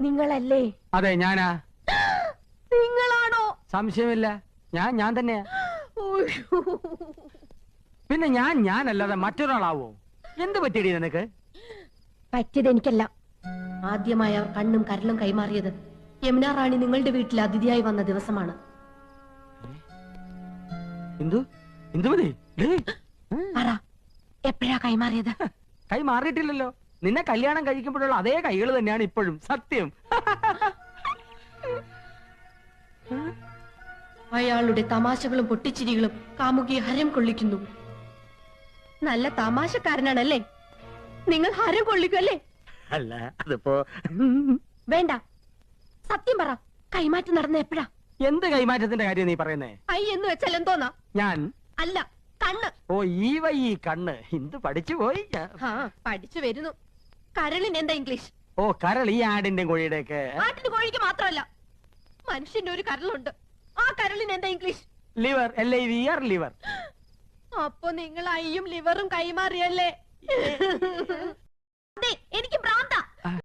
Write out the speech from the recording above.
നിങ്ങളല്ലേ? അതെ ഞാനാ. നിങ്ങളാണോ? സംശയമില്ല. ഞാൻ ഞാൻ തന്നെയാ. പിന്നെ ഞാൻ ഞാനല്ലാതെ മറ്റൊരാളാവോ? എന്ത് പറ്റിയടി നിനക്ക്? പറ്റിയത് എനിക്കല്ല. ആദ്യമായി അവർ കണ്ണും കരലും കൈമാറിയത് യമുന റാണി നിങ്ങളുടെ വീട്ടിൽ അതിഥിയായി വന്ന ദിവസമാണ്. എപ്പോഴാ കൈമാറിയത്? കൈ മാറിയിട്ടില്ലല്ലോ നിന്നെ കല്യാണം കഴിക്കുമ്പോഴുള്ള അതേ കൈകൾ തന്നെയാണ് ഇപ്പോഴും. സത്യം. അയാളുടെ തമാശകളും പൊട്ടിച്ചിരികളും കാമുകിയെ ഹരം കൊള്ളിക്കുന്നു. നല്ല തമാശക്കാരനാണല്ലേ? നിങ്ങൾ ഹരം കൊള്ളിക്കല്ലേ അല്ല അതിപ്പോ വേണ്ട. സത്യം പറ കൈമാറ്റം നടന്ന എപ്പോഴാ? എന്ത് കൈമാറ്റത്തിന്റെ കാര്യം നീ പറയുന്നേ? ഐ എന്ന് വെച്ചാൽ എന്തോന്നാ? ഞാൻ? അല്ല കണ്ണ്. ഓ ഈ വൈ ഈ കണ്ണ്. എന്ത് പഠിച്ചു പോയി? ആ പഠിച്ചു വരുന്നു. കരളിന് എന്താ ഇംഗ്ലീഷ്? ഓ കരൾ ഈ ആടിന്റെ കോഴിയുടെ ഒക്കെ ആട്ടിന് കോഴിക്ക് മാത്രമല്ല മനുഷ്യന്റെ ഒരു കരളുണ്ട്. ആ കരളിന് എന്താ English? Liver L I V R liver. അപ്പൊ നിങ്ങൾ അയ്യും ലിവറും കൈമാറിയല്ലേ?